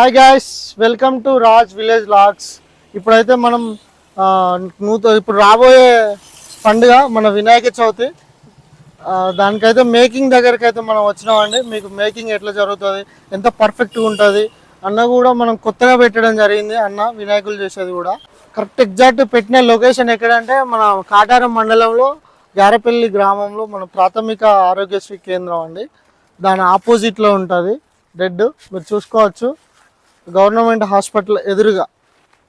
Hi guys welcome to Raj village vlogs ఇప్పుడైతే మనం నూత నూతన ఇప్పుడు రాబోయే పండుగ మన వినాయక చవితి. దానికైతే మేకింగ్ దగ్గరికి అయితే మనం వచ్చినామండి. మీకు మేకింగ్ ఎట్లా జరుగుతుంది ఎంత పర్ఫెక్ట్గా ఉంటుంది అన్న కూడా మనం కొత్తగా పెట్టడం జరిగింది అన్న వినాయకులు చేసేది కూడా. కరెక్ట్ ఎగ్జాక్ట్ పెట్టిన లొకేషన్ ఎక్కడంటే మన కాటారం మండలంలో గారపల్లి గ్రామంలో మన ప్రాథమిక ఆరోగ్యశ్రీ కేంద్రం అండి. దాని ఆపోజిట్లో ఉంటుంది డెడ్ మీరు చూసుకోవచ్చు. గవర్నమెంట్ హాస్పిటల్ ఎదురుగా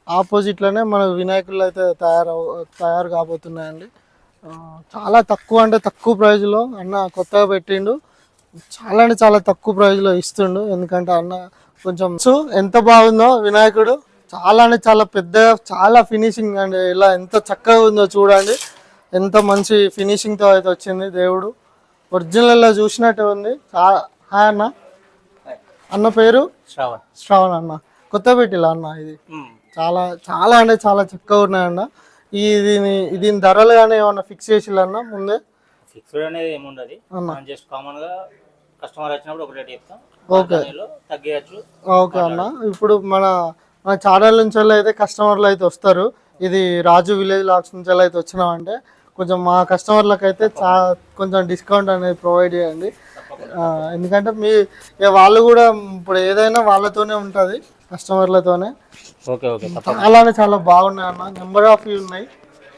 ఆపోజిట్లోనే మన వినాయకులు అయితే తయారు తయారు కాబోతున్నాయండి. చాలా తక్కువ అంటే తక్కువ ప్రైజ్లో అన్న కొత్తగా పెట్టిండు. చాలా అంటే చాలా తక్కువ ప్రైజ్లో ఇస్తుండు. ఎందుకంటే అన్న కొంచెం సో ఎంత బాగుందో వినాయకుడు. చాలా అంటే చాలా పెద్దగా చాలా ఫినిషింగ్ అండి. ఇలా ఎంత చక్కగా ఉందో చూడండి. ఎంత మంచి ఫినిషింగ్తో అయితే వచ్చింది దేవుడు. ఒరిజినల్లో చూసినట్టు ఉంది. చాలా హాయ్ అన్న. అన్న పేరు? శ్రావణ్. శ్రావణ్ అన్న. కొత్త పెట్టిలా అన్న ఇది? చాలా చాలా అంటే చాలా చక్కగా ఉన్నాయన్న. ఈ దీని దీని ధరలు కానీ ఏమన్నా ఫిక్స్ చేసిల్లన్న ముందే? ఫిక్స్డ్ అనేది ఏముండదు. మనం జస్ట్ కామన్గా కస్టమర్ వచ్చినప్పుడు ఒక రేట్ చెప్తాం ఓకే. దానిలో తగ్గచ్చు ఓకే అన్న. ఇప్పుడు మన మన ఛానల్ నుంచి అయితే కస్టమర్లు అయితే వస్తారు. ఇది రాజు విలేజ్ లాక్స్ నుంచి అయితే వచ్చినామంటే కొంచెం మా కస్టమర్లకు అయితే చా కొంచెం డిస్కౌంట్ అనేది ప్రొవైడ్ చేయండి. ఎందుకంటే మీ వాళ్ళు కూడా ఇప్పుడు ఏదైనా వాళ్ళతోనే ఉంటుంది కస్టమర్లతోనే. ఓకే ఓకే అంటే చాలా బాగున్నాయి అన్న నెంబర్ ఆఫ్ ఉన్నాయి.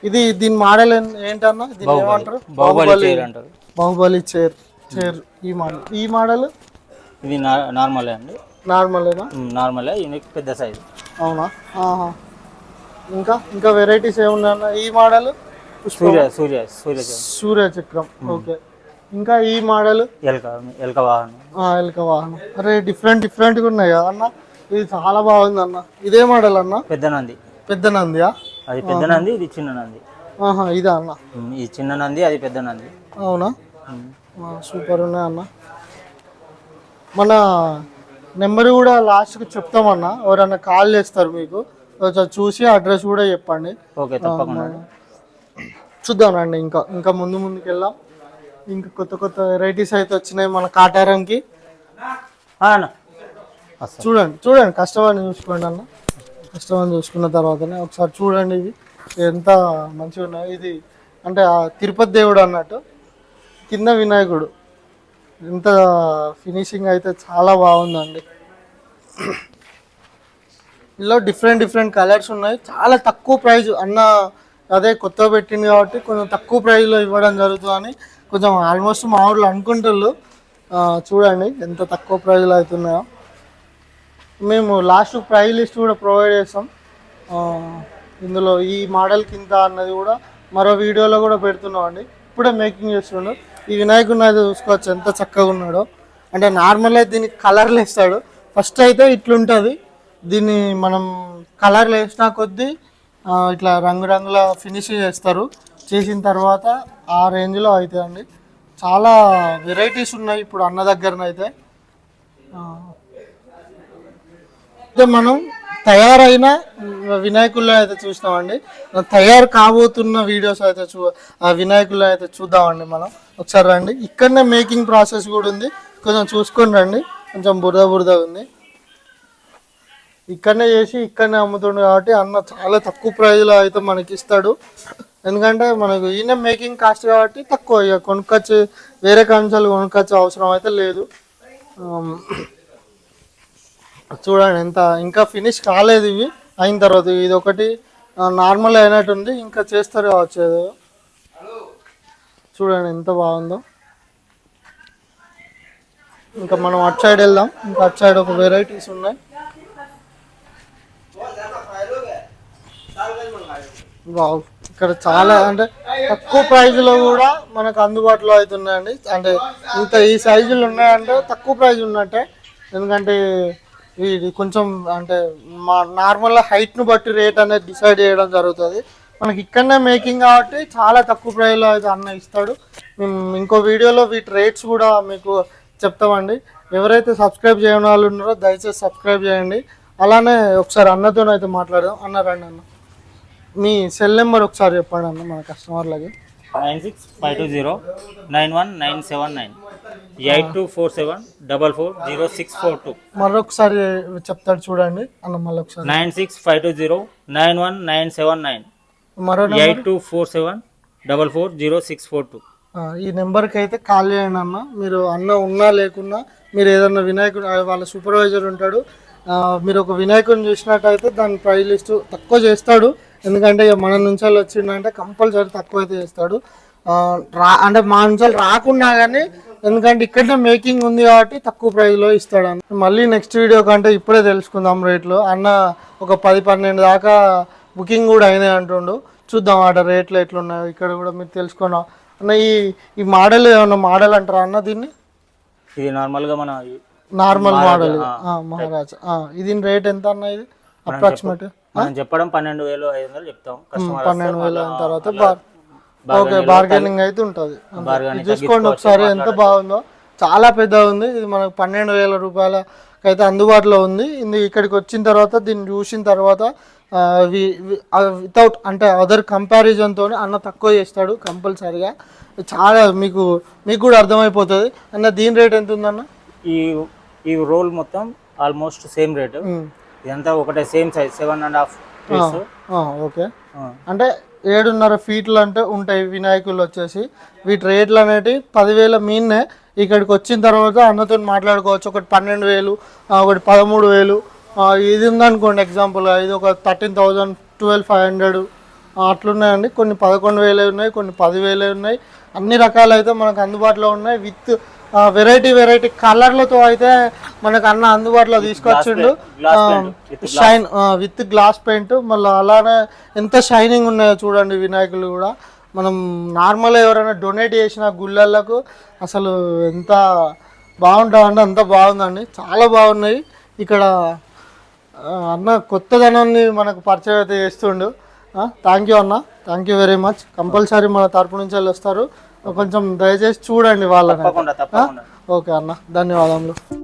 ఇది దీని మోడల్ ఏంటన్నా? దీన్ని ఏమంటారు? బాహుబలి బాహుబలి చైర్ చైర్ ఈ మోడల్. ఈ మోడల్? ఇది నార్మలే అండి. నార్మలేనా? నార్మలే యూనిక్ పెద్ద సైజ్. అవునా. ఇంకా ఇంకా వెరైటీస్ ఏమున్నాయన్న? ఈ మోడల్? సూర్య సూర్య సూర్య చైర్. సూర్య చక్రం ఓకే. ఇంకా ఈ మోడల్? ఎలక ఎలక వాహనం. ఎలుక వాహనం. అరే డిఫరెంట్ డిఫరెంట్గా ఉన్నాయి కదా అన్న? ఇది చాలా బాగుంది అన్న. ఇదే మోడల్ అన్న? పెద్ద నంది. పెద్ద నందియా? అది పెద్ద నంది ఇది చిన్న నంది. ఆహా ఇదా అన్న? ఇది చిన్న నంది అది పెద్ద నంది. అవునా? సూపర్ ఉన్నాయి అన్న. మన నెంబర్ కూడా లాస్ట్కి చెప్తామన్న ఎవరన్నా కాల్ చేస్తారు మీకు చూసి అడ్రస్ కూడా చెప్పండి. ఓకే తప్పకుండా. చూద్దామండి ఇంకా ఇంకా ముందు ముందుకు వెళ్దాం ఇంకా కొత్త కొత్త వెరైటీస్ అయితే వచ్చినాయి మన కాటారంకి. చూడండి చూడండి కస్టమర్ని చూసుకోండి అన్న. కస్టమర్ని చూసుకున్న తర్వాతనే ఒకసారి చూడండి ఇవి ఎంత మంచిగా ఉన్నాయి. ఇది అంటే ఆ తిరుపతి దేవుడు అన్నట్టు కింద వినాయకుడు. ఇంత ఫినిషింగ్ అయితే చాలా బాగుందండి. ఇందులో డిఫరెంట్ డిఫరెంట్ కలర్స్ ఉన్నాయి. చాలా తక్కువ ప్రైజ్ అన్న అదే కొత్త పెట్టింది కాబట్టి కొంచెం తక్కువ ప్రైజ్లో ఇవ్వడం జరుగుతుందని కొంచెం ఆల్మోస్ట్ మా ఊళ్ళో అనుకుంటున్నారు చూడండి ఎంత తక్కువ ప్రైజ్లో అవుతున్నాయో. మేము లాస్ట్ ప్రైజ్ లిస్ట్ కూడా ప్రొవైడ్ చేస్తాం. ఇందులో ఈ మోడల్ కింద అన్నది కూడా మరో వీడియోలో కూడా పెడుతున్నాం అండి ఇప్పుడే మేకింగ్ చేస్తున్నాడు ఈ వినాయకుడిని అయితే చూసుకోవచ్చు ఎంత చక్కగా ఉన్నాడో. అంటే నార్మల్ అయితే దీనికి కలర్లు వేస్తాడు ఫస్ట్ అయితే ఇట్లుంటుంది. దీన్ని మనం కలర్లు వేసిన కొద్దీ ఇట్లా రంగురంగుల ఫినిషింగ్ చేస్తారు. చేసిన తర్వాత ఆ రేంజ్లో అవుతాయండి చాలా వెరైటీస్ ఉన్నాయి ఇప్పుడు అన్న దగ్గరనైతే అయితే. మనం తయారైన వినాయకుల్లో అయితే చూసినామండి. తయారు కాబోతున్న వీడియోస్ అయితే చూ ఆ వినాయకుల్లో అయితే చూద్దామండి మనం. ఒకసారి రండి. ఇక్కడనే మేకింగ్ ప్రాసెస్ కూడా ఉంది. కొంచెం చూసుకొని రండి. కొంచెం బురద బురద ఉంది. ఇక్కడనే చేసి ఇక్కడనే అమ్ముతుండు కాబట్టి అన్న చాలా తక్కువ ప్రైజ్లో అయితే మనకి ఇస్తాడు ఎందుకంటే మనకు ఈయన మేకింగ్ కాస్ట్ కాబట్టి తక్కువ ఇక కొనుక్కొచ్చి వేరే కంచాలు కొనుక్కొచ్చే అవసరం అయితే లేదు. చూడండి ఎంత ఇంకా ఫినిష్ కాలేదు ఇవి. అయిన తర్వాత ఇది ఒకటి నార్మల్ అయినట్టుంది ఇంకా చేస్తారు కావచ్చు చూడండి ఎంత బాగుందో. ఇంకా మనం అటు సైడ్ వెళ్దాం. ఇంకా అటు సైడ్ ఒక వెరైటీస్ ఉన్నాయి. వావ్. ఇక్కడ చాలా అంటే తక్కువ ప్రైజ్లో కూడా మనకు అందుబాటులో అవుతున్నాయండి. అంటే ఇంత ఈ సైజులు ఉన్నాయంటే తక్కువ ప్రైజ్ ఉన్నట్టే. ఎందుకంటే ఇది కొంచెం అంటే మా నార్మల్ హైట్ను బట్టి రేట్ అనేది డిసైడ్ చేయడం జరుగుతుంది. మనకి ఇక్కడనే మేకింగ్ కాబట్టి చాలా తక్కువ ప్రైజ్లో అయితే అన్న ఇస్తాడు. మేము ఇంకో వీడియోలో వీటి రేట్స్ కూడా మీకు చెప్తామండి. ఎవరైతే సబ్స్క్రైబ్ చేయని వాళ్ళు ఉన్నారో దయచేసి సబ్స్క్రైబ్ చేయండి. అలానే ఒకసారి అన్నతో అయితే మాట్లాడదాం. అన్న రండి అన్న. మీ సెల్ నెంబర్ ఒకసారి చెప్పండి అన్న మన కస్టమర్లకి. Nine six five two zero nine one nine seven nine. Eight two four seven double four zero six four two. మరొకసారి చెప్తాడు చూడండి. అన్న మళ్ళొకసారి nine six five two zero nine one nine seven nine. మరో eight two four seven double four zero six four two. ఈ నెంబర్కి అయితే call చేయండి అన్న. మీరు అన్న ఉన్నా లేకున్నా మీరు ఏదన్నా వినాయకుడు వాళ్ళ సూపర్వైజర్ ఉంటాడు. మీరు ఒక వినాయకుడిని చూసినట్టయితే దాని ప్రైస్ లిస్ట్ తక్కువ చేస్తాడు. ఎందుకంటే ఇక మన నుంచి వాళ్ళు వచ్చిందంటే కంపల్సరీ తక్కువ అయితే చేస్తాడు రా అంటే మా నుంచి వాళ్ళు రాకున్నా కానీ ఎందుకంటే ఇక్కడనే మేకింగ్ ఉంది కాబట్టి తక్కువ ప్రైస్లో ఇస్తాడు అన్న మళ్ళీ నెక్స్ట్ వీడియో కంటే ఇప్పుడే తెలుసుకుందాం రేట్లు అన్న ఒక పది పన్నెండు దాకా బుకింగ్ కూడా అయినాయి అంటుండు. చూద్దాం ఆడ రేట్లు ఎట్లున్నాయో. ఇక్కడ కూడా మీరు తెలుసుకున్నాం అన్న ఈ ఈ మోడల్ ఏమన్నా మోడల్ అంటారా అన్న దీన్ని? ఇది నార్మల్గా మన నార్మల్ మోడల్ మహారాజ్ ఇది రేట్ ఎంత అన్న ఇది? అప్రాక్సిమేట్ మనం చెప్పడం పన్నెండు వేలు ఐదు వందలు చెప్తాం. కస్టమర్ పన్నెండు వేలు తర్వాత ఓకే బార్గెనింగ్ అయితే ఉంటుంది. చూసుకోండి ఒకసారి ఎంత బాగుందో. చాలా పెద్దగా ఉంది. ఇది మనకు పన్నెండు వేల రూపాయలకి అయితే అందుబాటులో ఉంది. ఇది ఇక్కడికి వచ్చిన తర్వాత దీన్ని చూసిన తర్వాత వితౌట్ అంటే అదర్ కంపారిజన్తో అన్న తక్కువ చేస్తాడు కంపల్సరీగా. చాలా మీకు మీకు కూడా అర్థమైపోతుంది. అన్న దీని రేట్ ఎంత ఉందన్న? ఈ ఈ రోల్ మొత్తం ఆల్మోస్ట్ సేమ్ రేటు. ఇదంతా ఒకటే same size seven and half okay. అంటే ఏడున్నర ఫీట్లు అంటే ఉంటాయి వినాయకులు వచ్చేసి. వీటి రేట్లు అనేటివి పదివేల మీన్నే ఇక్కడికి వచ్చిన తర్వాత అన్నతో మాట్లాడుకోవచ్చు. ఒకటి పన్నెండు వేలు ఒకటి పదమూడు వేలు. ఇది ఉందనుకోండి ఎగ్జాంపుల్ ఇది ఒక thirteen thousand twelve five hundred అట్లున్నాయండి. కొన్ని పదకొండు వేలే ఉన్నాయి కొన్ని పదివేలే ఉన్నాయి. అన్ని రకాలు అయితే మనకు అందుబాటులో ఉన్నాయి. విత్ వెరైటీ వెరైటీ కలర్లతో అయితే మనకు అన్న అందుబాటులో తీసుకొచ్చిండు. షైన్ విత్ గ్లాస్ పెయింట్ మళ్ళీ అలానే ఎంత షైనింగ్ ఉన్నాయో చూడండి వినాయకులు కూడా. మనం నార్మల్ ఎవరైనా డొనేట్ చేసిన గుళ్ళలకు అసలు ఎంత బాగుంటామంటే అంత బాగుందండి. చాలా బాగున్నాయి. ఇక్కడ అన్న కొత్తదనాన్ని మనకు పరిచయం అయితే చేస్తుండు. థ్యాంక్ యూ అన్న. Thank you very much compulsory మన తరపు నుంచి వాళ్ళు వస్తారు కొంచెం దయచేసి చూడండి వాళ్ళని. ఓకే అన్న ధన్యవాదములు.